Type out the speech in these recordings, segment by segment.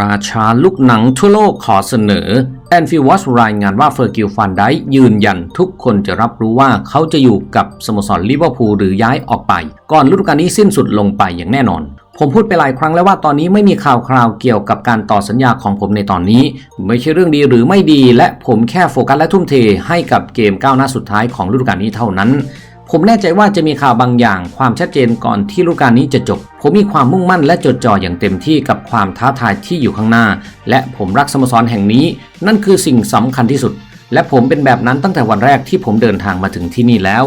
ราชาลูกหนังทั่วโลกขอเสนอแอนฟิวอสรายงานว่าเฟอร์กิลฟันได้ยืนยันทุกคนจะรับรู้ว่าเขาจะอยู่กับสโมสรลิเวอร์พูลหรือย้ายออกไป ก่อนฤดูกาลนี้สิ้นสุดลงไปอย่างแน่นอนผมพูดไปหลายครั้งแล้วว่าตอนนี้ไม่มีข่าวคราวเกี่ยวกับการต่อสัญญาของผมในตอนนี้ ไม่ใช่เรื่องดีหรือไม่ดี และผมแค่โฟกัสและทุ่มเทให้กับเกมก้าวหน้าสุดท้ายของฤดูกาลนี้เท่านั้น ผมแน่ใจว่าจะมีข่าวบางอย่าง ความชัดเจนก่อนที่ฤดูกาลนี้จะจบ ผมมีความมุ่งมั่นและจดจ่ออย่างเต็มที่กับความท้าทายที่อยู่ข้างหน้า และผมรักสโมสรแห่งนี้ นั่นคือสิ่งสำคัญที่สุด และผมเป็นแบบนั้นตั้งแต่วันแรกที่ผมเดินทางมาถึงที่นี่แล้ว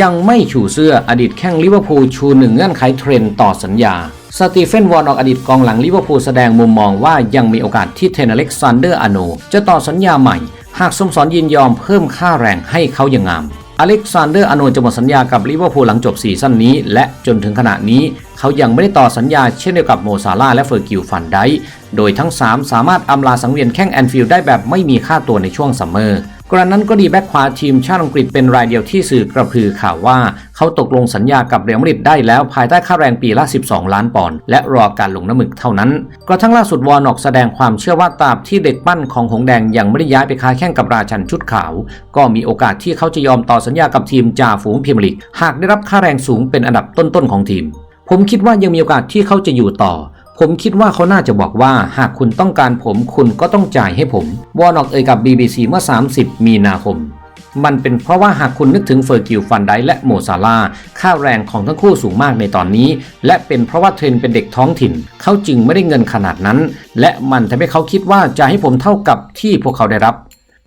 ยังไม่ชูเสื้ออดีตแข้งลิเวอร์พูลชูหนึ่งเงื่อนไขเทรนต่อสัญญา สตีเฟนวอร์นอกอดีตกองหลังลิเวอร์พูลแสดงมุมมองว่ายังมีโอกาสที่เทนเล็กซานเดอร์อโนจะต่อสัญญาใหม่ หากสมสรยินยอมเพิ่มค่าแรงให้เขาอย่างงาม อเล็กซานเดอร์อโนจะหมดสัญญากับลิเวอร์พูลหลังจบซีซั่นนี้ และจนถึงขณะนี้เขายังไม่ได้ต่อสัญญาเช่นเดียวกับโมซาลาและเฟอร์กิลฟันไดโดยทั้ง 3 สามารถอำลาสังเวียนแข้งแอนฟิลด์ได้แบบไม่มีค่าตัวในช่วงซัมเมอร์ กรณนั้นก็ดีแบ็คขวาทีมชาติอังกฤษเป็นรายเดียวที่สื่อกระพือข่าวว่า เขาตกลงสัญญากับเรอัลมาดริดได้แล้วภายใต้ค่าแรงปีละ 12 ล้านปอนด์และรอการลงน้ำหมึกเท่านั้น กระทั่งล่าสุดวอร์นอกแสดงความเชื่อว่าตราบที่เด็กปั้นของหงแดงยังไม่ได้ย้ายไปค้าแข่งกับราชันชุดขาว ก็มีโอกาสที่เขาจะยอมต่อสัญญากับทีมจ่าฝูงพรีเมียร์ลีกหากได้รับค่าแรงสูงเป็นอันดับต้นๆของทีม ผมคิดว่ายังมีโอกาสที่เขาจะอยู่ต่อ ผมคิดว่าเขาน่าจะบอกว่าหากคุณต้องการผมคุณก็ต้องจ่ายให้ผม วอนอกเอ่ยกับ BBC เมื่อ 30 มีนาคม มันเป็นเพราะว่าหากคุณนึกถึงเฟอร์กิลฟันไดและโมซาลาค่าแรงของทั้งคู่สูงมากในตอนนี้ และเป็นเพราะว่าเทรนเป็นเด็กท้องถิ่น เขาจึงไม่ได้เงินขนาดนั้น และมันทำให้เขาคิดว่าจะให้ผมเท่ากับที่พวกเขาได้รับ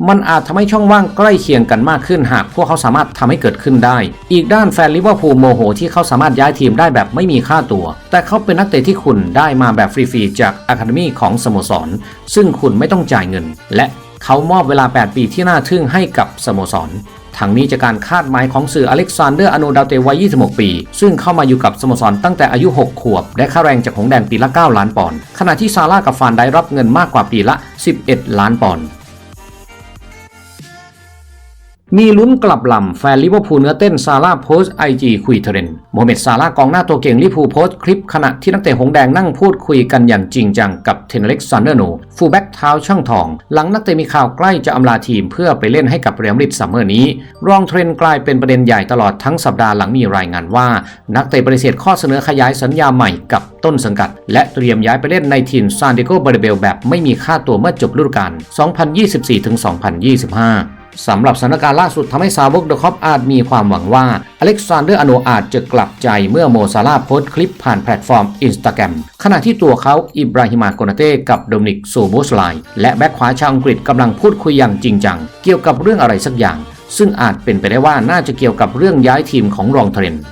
มันอาจทำให้ช่องว่างใกล้เคียงกันมากขึ้นหากพวกเขาสามารถทำให้เกิดขึ้นได้ อีกด้านแฟนลิเวอร์พูลโมโหที่เขาสามารถย้ายทีมได้แบบไม่มีค่าตัว แต่เขาเป็นนักเตะที่คุณได้มาแบบฟรีๆจากอะคาเดมีของสโมสร ซึ่งคุณไม่ต้องจ่ายเงิน และเขามอบเวลา 8 ปีที่น่าทึ่งให้กับสโมสรทางนี้จากการคาดหมายของสื่ออเล็กซานเดอร์อโนดาเตวัย 26 ปี ซึ่งเข้ามาอยู่กับสโมสรตั้งแต่อายุ 6 ขวบและค่าแรงจากหงแดงปีละ 9 ล้านปอนด์ ขณะที่ซาร่ากับฟานได้รับเงินมากกว่าปีละ 11 ล้านปอนด์ มีลุ้นกลับลำแฟนลิเวอร์พูลเนื้อเต้นซาร่าโพสไอจีคุยเทรนโมฮัมเม็ดซาร่ากองหน้าตัวเก่งลิเวอร์พูโพสคลิปขณะที่นักเตะหงแดงนั่งพูดคุยกันอย่างจริงจังกับเทนเล็กซานเดอร์โนฟูลแบ็กเท้าช่างทอง หลังนักเตะมีข่าวใกล้จะอำลาทีมเพื่อไปเล่นให้กับเรอัลมาดริดซัมเมอร์นี้ รองเทรนด์กลายเป็นประเด็นใหญ่ตลอดทั้งสัปดาห์หลังมีรายงานว่า นักเตะปฏิเสธข้อเสนอขยายสัญญาใหม่กับต้นสังกัด และเตรียมย้ายไปเล่นในทีมซานดิโกบาร์เบลแบบไม่มีค่าตัวเมื่อจบฤดูกาล2024-2025 สำหรับสถานการณ์ล่าสุดทำให้สาวกเดอะคอปอาจมีความหวังว่า อเล็กซานเดอร์อโนอาจจะกลับใจเมื่อโมซาลาโพสต์คลิปผ่านแพลตฟอร์มอินสตาแกรมขณะที่ตัวเขาอิบราฮิมาโกนาเต้กับโดมินิกโซโบสไลและแบ็คขวาชาวอังกฤษกำลังพูดคุยอย่างจริงจัง เกี่ยวกับเรื่องอะไรสักอย่าง ซึ่งอาจเป็นไปได้ว่าน่าจะเกี่ยวกับเรื่องย้ายทีมของรองเทรนด์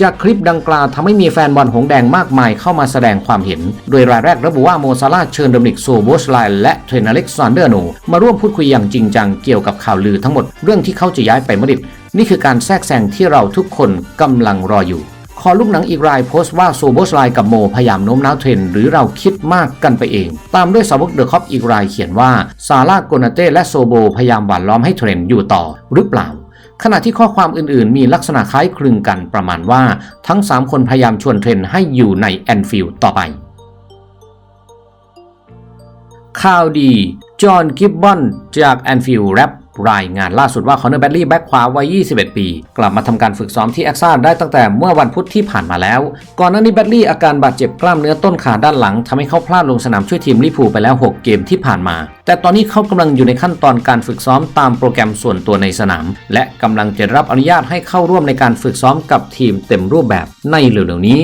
จากคลิปดังกล่าวทำให้มีแฟนบอลหงแดงมากมายเข้ามาแสดงความเห็น โดยรายแรกระบุว่าโมซาลาเชิญดมินิกโซโบสไลและเทรนเล็กซานเดอร์โนมาร่วมพูดคุยอย่างจริงจังเกี่ยวกับข่าวลือทั้งหมดเรื่องที่เขาจะย้ายไปมาดริดนี่คือการแทรกแซงที่เราทุกคนกำลังรออยู่ คอลูกหนังอีกรายโพสต์ว่าโซโบสไลกับโมพยายามโน้มน้าวเทรนหรือเราคิดมากกันไปเอง ตามด้วยสาวกเดอะคอปอีกรายเขียนว่าซาร่าโกนาเต้และโซโบพยายามหว่านล้อมให้เทรนอยู่ต่อหรือเปล่า ขณะที่ข้อความอื่นๆ มีลักษณะคล้ายคลึงกันประมาณว่าทั้ง 3 คนพยายามชวนเทรนให้อยู่ในแอนฟิลด์ต่อไป ข่าวดี จอห์นกิบบอนจากแอนฟิลด์แรป รายงานล่าสุดว่าคอนเนอร์แบดลี่แบ็คขวาวัย 21 ปี กลับมาทำการฝึกซ้อมที่แอคซ่าได้ตั้งแต่เมื่อวันพุธที่ผ่านมาแล้ว ก่อนหน้านี้แบดลี่อาการบาดเจ็บกล้ามเนื้อต้นขาด้านหลังทำให้เขาพลาดลงสนามช่วยทีมลิพูไปแล้ว 6 เกมที่ผ่านมา แต่ตอนนี้เขากำลังอยู่ในขั้นตอนการฝึกซ้อมตามโปรแกรมส่วนตัวในสนาม และกำลังจะรับอนุญาตให้เข้าร่วมในการฝึกซ้อมกับทีมเต็มรูปแบบในเร็วๆนี้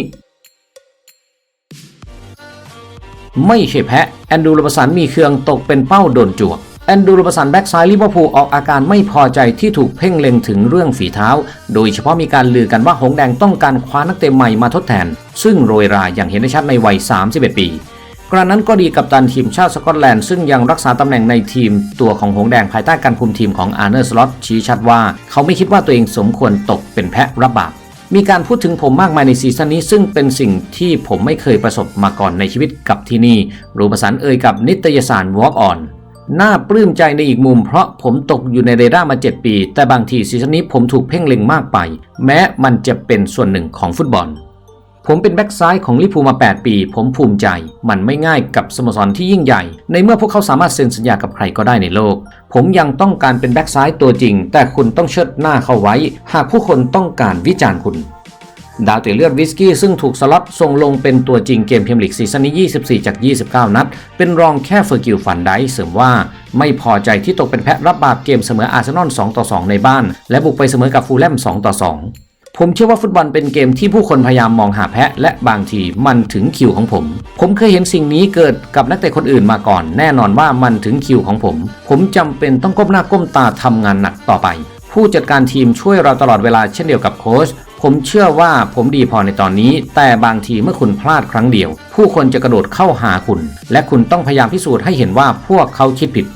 ไม่ใช่แพะแอนดูลบสันมีเครื่องตกเป็นเป้าโดนจวก อนดูโรบสันแบ็กซ้ายลิเวอร์พูลออกอาการไม่พอใจที่ถูกเพ่งเล็งถึงเรื่องฝีเท้า โดยเฉพาะมีการลือกันว่าหงแดงต้องการคว้านักเตะใหม่มาทดแทน ซึ่งโรยราอย่างเห็นได้ชัดในวัย 31 ปี กระนั้นก็ดีกับตันทีมชาติสกอตแลนด์ซึ่งยังรักษาตำแหน่งในทีม ตัวของหงแดงภายใต้การคุมทีมของอาร์เนอร์สล็อตชี้ชัดว่าเขาไม่คิดว่าตัวเองสมควรตกเป็นแพะรับบาปมีการพูดถึงผมมากมายในซีซั่นนี้ ซึ่งเป็นสิ่งที่ผมไม่เคยประสบมาก่อนในชีวิตกับที่นี่รูปสันเอ่ยกับนิตยสาร Walk On น่าปลื้มใจในอีกมุมเพราะผมตกอยู่ในเรดาร์มา 7 ปี แต่บางทีซีซั่นนี้ผมถูกเพ่งเล็งมากไป แม้มันจะเป็นส่วนหนึ่งของฟุตบอล ผมเป็นแบ็กซ้ายของลิพูมา 8 ปี ผมภูมิใจ มันไม่ง่ายกับสโมสรที่ยิ่งใหญ่ ในเมื่อพวกเขาสามารถเซ็นสัญญากับใครก็ได้ในโลก ผมยังต้องการเป็นแบ็กซ้ายตัวจริง แต่คุณต้องเชิดหน้าเข้าไว้ หากผู้คนต้องการวิจารณ์คุณ ดาวเตะเลือดวิสกี้ซึ่งถูกสล็อตส่งลงเป็นตัวจริงเกมเมียร์ลีกซีซั่นนี้ 24 จาก 29 นัด เป็นรองแค่เฟอร์กิลฟันไดเสริมว่าไม่พอใจที่ตกเป็นแพะรับบาปเกมเสมออาร์เซนอล 2 ต่อ 2 ในบ้าน และบุกไปเสมอกับฟูลแลม 2 ต่อ 2 ผมเชื่อว่าฟุตบอลเป็นเกมที่ผู้คนพยายามมองหาแพะ และบางทีมันถึงคิวของผม ผมเคยเห็นสิ่งนี้เกิดกับนักเตะคนอื่นมาก่อน แน่นอนว่ามันถึงคิวของผม ผมจำเป็นต้องก้มหน้าก้มตาทำงานหนักต่อไป ผู้จัดการทีมช่วยเราตลอดเวลาเช่นเดียวกับโค้ช ผมเชื่อว่าผมดีพอในตอนนี้ แต่บางทีเมื่อคุณพลาดครั้งเดียว ผู้คนจะกระโดดเข้าหาคุณ และคุณต้องพยายามพิสูจน์ให้เห็นว่าพวกเขาคิดผิด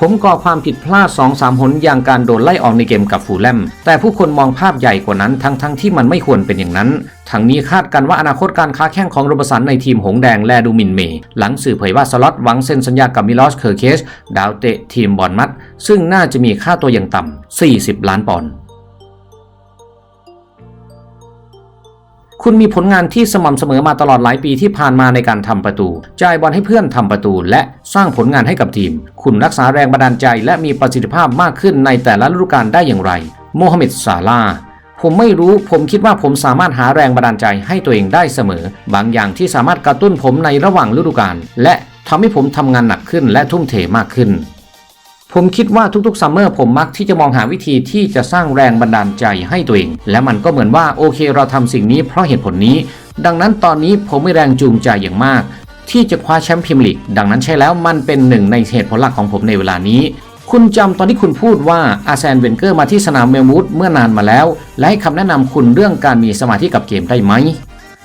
ผมก่อความผิดพลาด 2-3หนอย่างการโดนไล่ออกในเกมกับฟูแลม แต่ผู้คนมองภาพใหญ่กว่านั้นทั้งๆทที่มันไม่ควรเป็นอย่างนั้น ทั้งนี้คาดกันว่าอนาคตการค้าแข่งของโรบสันในทีมหงแดงแลดูมินเมย์หลังสื่อเผยว่าสล็อตหวังเซ็นสัญญากับมิลอสเคอร์เคสดาวเตะทีมบอลมัดซึ่งน่าจะมีค่าตัวอย่างต่ำ40 ล้านปอนด์ คุณมีผลงานที่สม่ำเสมอมาตลอดหลายปีที่ผ่านมาในการทำประตู จ่ายบอลให้เพื่อนทำประตู และสร้างผลงานให้กับทีม คุณรักษาแรงบันดาลใจ และมีประสิทธิภาพมากขึ้นในแต่ละฤดูกาลได้อย่างไร โมฮัมเหม็ดซาลาผมไม่รู้ ผมคิดว่าผมสามารถหาแรงบันดาลใจให้ตัวเองได้เสมอ บางอย่างที่สามารถกระตุ้นผมในระหว่างฤดูกาลและทำให้ผมทำงานหนักขึ้นและทุ่มเทมากขึ้น ผมคิดว่าทุกๆซัมเมอร์ผมมักที่จะมองหาวิธีที่จะสร้างแรงบันดาลใจให้ตัวเอง และมันก็เหมือนว่าโอเคเราทำสิ่งนี้เพราะเหตุผลนี้ ดังนั้นตอนนี้ผมมีแรงจูงใจอย่างมาก ที่จะคว้าแชมป์พรีเมียร์ลีกดังนั้นใช่แล้วมันเป็นหนึ่งในเหตุผลหลักของผมในเวลานี้ คุณจำตอนที่คุณพูดว่าอาร์แซนเวนเกอร์มาที่สนามเมลมูดเมื่อนานมาแล้ว และให้คำแนะนำคุณเรื่องการมีสมาธิกับเกมได้ไหม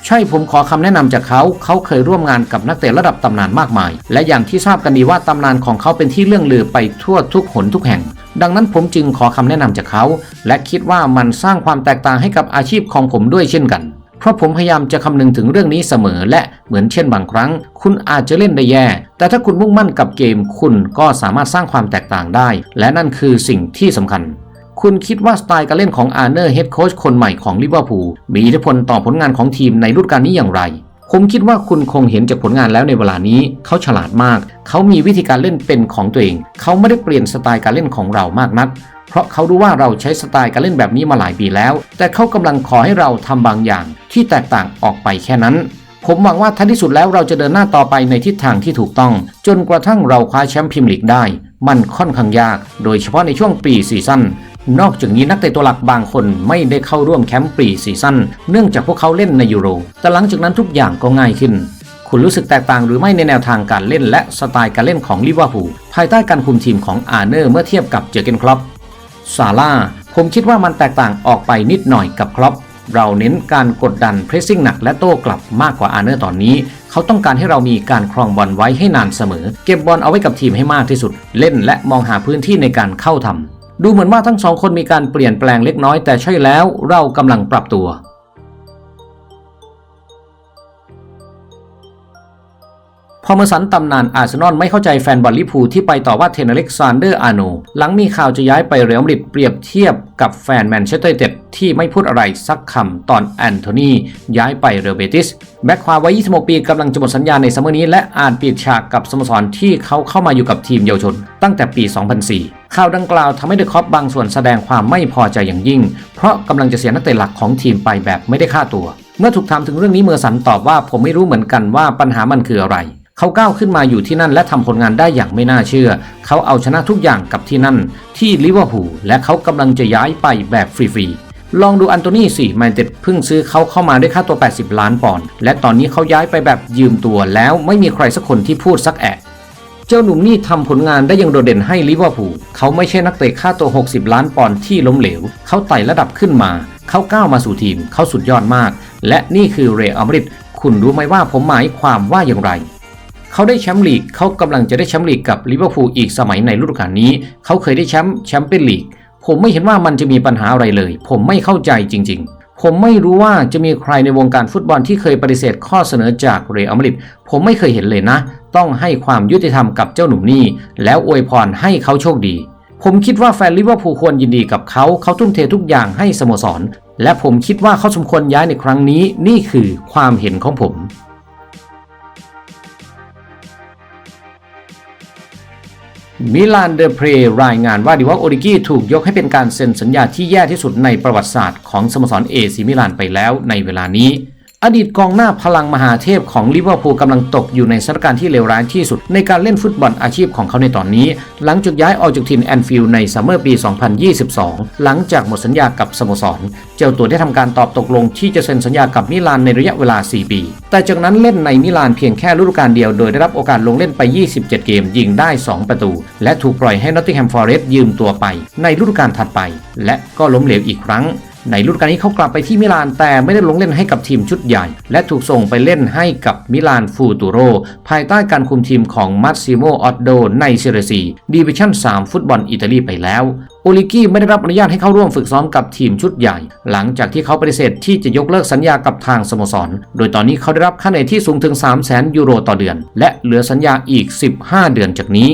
ใช่ผมขอคำแนะนำจากเขา เขาเคยร่วมงานกับนักเตะระดับตำนานมากมาย และอย่างที่ทราบกันดีว่าตำนานของเขาเป็นที่เรื่องลือไปทั่วทุกหนทุกแห่ง ดังนั้นผมจึงขอคำแนะนำจากเขา และคิดว่ามันสร้างความแตกต่างให้กับอาชีพของผมด้วยเช่นกัน เพราะผมพยายามจะคำนึงถึงเรื่องนี้เสมอ และเหมือนเช่นบางครั้ง คุณอาจจะเล่นได้แย่ แต่ถ้าคุณมุ่งมั่นกับเกม คุณก็สามารถสร้างความแตกต่างได้ และนั่นคือสิ่งที่สำคัญ คุณคิดว่าสไตล์การเล่นของอาร์เนอร์เฮดโค้ชคนใหม่ของลิเวอร์พูลมีอิทธิพลต่อผลงานของทีมในฤดูกาลนี้อย่างไร ผมคิดว่าคุณคงเห็นจากผลงานแล้วในเวลานี้ เขาฉลาดมาก เขามีวิธีการเล่นเป็นของตัวเอง เขาไม่ได้เปลี่ยนสไตล์การเล่นของเรามากนักเพราะเขารู้ว่าเราใช้สไตล์การเล่นแบบนี้มาหลายปีแล้ว แต่เขากำลังขอให้เราทำบางอย่างที่แตกต่างออกไปแค่นั้น ผมหวังว่าท้ายที่สุดแล้วเราจะเดินหน้าต่อไปในทิศทางที่ถูกต้อง จนกระทั่งเราคว้าแชมป์พรีเมียร์ลีกได้ มันค่อนข้างยาก โดยเฉพาะในช่วงปีซีซั่น นอกจากนี้นักเตะตัวหลักบางคนไม่ได้เข้าร่วมแคมป์ปรีซีซั่นเนื่องจากพวกเขาเล่นในยูโร แต่หลังจากนั้นทุกอย่างก็ง่ายขึ้น คุณรู้สึกแตกต่างหรือไม่ในแนวทางการเล่นและสไตล์การเล่นของลิเวอร์พูลภายใต้การคุมทีมของอาร์เนอร์เมื่อเทียบกับเจอเกนคล็อปซาร่าผมคิดว่ามันแตกต่างออกไปนิดหน่อยกับคล็อปเราเน้นการกดดันเพรสซิ่งหนักและโต้กลับมากกว่าอาร์เนอร์ตอนนี้ เขาต้องการให้เรามีการครองบอลไว้ให้นานเสมอ เก็บบอลเอาไว้กับทีมให้มากที่สุด เล่นและมองหาพื้นที่ในการเข้าทำ ดูเหมือนว่าทั้งสองคนมีการเปลี่ยนแปลงเล็กน้อยแต่ใช่แล้วเรากำลังปรับตัว พอเมอร์สันตำนานอาร์เซนอลไม่เข้าใจแฟนบอลลิพูที่ไปต่อว่าเทนอเล็กซานเดอร์อาโน หลังมีข่าวจะย้ายไปเรอัลมาดริดเปรียบเทียบกับแฟนแมนเชสเตอร์ยูไนเต็ด ที่ไม่พูดอะไรสักคำตอนแอนโทนีย้ายไปเรอเบติส แบ็คขวาวัย 26 ปีกำลังจะหมดสัญญาในซัมเมอร์นี้ และอาจปิดฉากกับสโมสรที่เขาเข้ามาอยู่กับทีมเยาวชน ตั้งแต่ปี 2004 ข่าวดังกล่าวทำให้เดอะคอปบางส่วนแสดงความไม่พอใจอย่างยิ่ง เพราะกำลังจะเสียนักเตะหลักของทีมไปแบบไม่ได้ค่าตัว เมื่อถูกถามถึงเรื่องนี้เมอร์สันตอบว่าผมไม่รู้เหมือนกันว่าปัญหามันคืออะไรเขาก้าวขึ้นมาอยู่ที่นั่นและทำผลงานได้อย่างไม่น่าเชื่อ เขาเอาชนะทุกอย่างกับที่นั่น ที่ลิเวอร์พูลและเขากำลังจะย้ายไปแบบฟรีๆ ลองดูอันโตนี่สิแมนเต็ดเพิ่งซื้อเขาเข้ามาด้วยค่าตัว 80 ล้านปอนด์และตอนนี้เขาย้ายไปแบบยืมตัวแล้วไม่มีใครสักคนที่พูดสักแอะเจ้าหนุ่มนี่ทำผลงานได้ย่างโดดเด่นให้ลิเวอร์พูลเขาไม่ใช่นักเตะค่าตัว 60 ล้านปอนด์ที่ล้มเหลว เขาไต่ระดับขึ้นมา เขาก้าวมาสู่ทีม เขาสุดยอดมาก และนี่คือเรอัลมาดริดคุณรู้ไหมว่าผมหมายความว่าอย่างไรเขาได้แชมป์ลีก เขากำลังจะได้แชมป์ลีกกับลิเวอร์พูลอีกสมัยในฤดูกาลนี้ เขาเคยได้แชมป์แชมเปี้ยนลีก ผมไม่เห็นว่ามันจะมีปัญหาอะไรเลย ผมไม่เข้าใจจริง ๆผมไม่รู้ว่าจะมีใครในวงการฟุตบอลที่เคยปฏิเสธข้อเสนอจากเรอัลมาดริดผมไม่เคยเห็นเลยนะ ต้องให้ความยุติธรรมกับเจ้าหนุ่มนี่ แล้วอวยพรให้เขาโชคดี ผมคิดว่าแฟนลิเวอร์พูลควรยินดีกับเขาเขาทุ่มเททุกอย่างให้สโมสร และผมคิดว่าเขาสมควรย้ายในครั้งนี้ นี่คือความเห็นของผม มิลานเดอเพรรายงานว่าดิวอกโอริกี้ถูกยกให้เป็นการเซ็นสัญญาที่แย่ที่สุดในประวัติศาสตร์ของสโมสรเอซิมิลานไปแล้วในเวลานี้ อดีตกองหน้าพลังมหาเทพของลิเวอร์พูลกำลังตกอยู่ในสถานการณ์ที่เลวร้ายที่สุด ในการเล่นฟุตบอลอาชีพของเขาในตอนนี้ หลังจากย้ายออกจากทีมแอนฟิลด์ในซัมเมอร์ปี 2022 หลังจากหมดสัญญากับสโมสร เจ้าตัวได้ทำการตอบตกลงที่จะเซ็นสัญญากับมิลานในระยะเวลา 4 ปี แต่จากนั้นเล่นในมิลานเพียงแค่ฤดูกาลเดียวโดยได้รับโอกาสลงเล่นไป 27 เกม ยิงได้ 2 ประตู และถูกปล่อยให้นอตติงแฮมฟอเรสต์ยืมตัวไป ในฤดูกาลถัดไป และก็ล้มเหลวอีกครั้ง ในฤดูกาลนี้เขากลับไปที่มิลานแต่ไม่ได้ลงเล่นให้กับทีมชุดใหญ่ และถูกส่งไปเล่นให้กับมิลานฟูตูโรภายใต้การคุมทีมของมัตซิโมออตโดในเซเรซีดิวิชั่น 3 ฟุตบอลอิตาลีไปแล้วโอลิกี้ไม่ได้รับอนุญาตให้เข้าร่วมฝึกซ้อมกับทีมชุดใหญ่ หลังจากที่เขาปฏิเสธที่จะยกเลิกสัญญากับทางสโมสร โดยตอนนี้เขาได้รับค่าเหนื่อยที่สูงถึง 3 0 0 0 0 0 ยูโรต่อเดือน และเหลือสัญญาอีก 15 เดือนจากนี้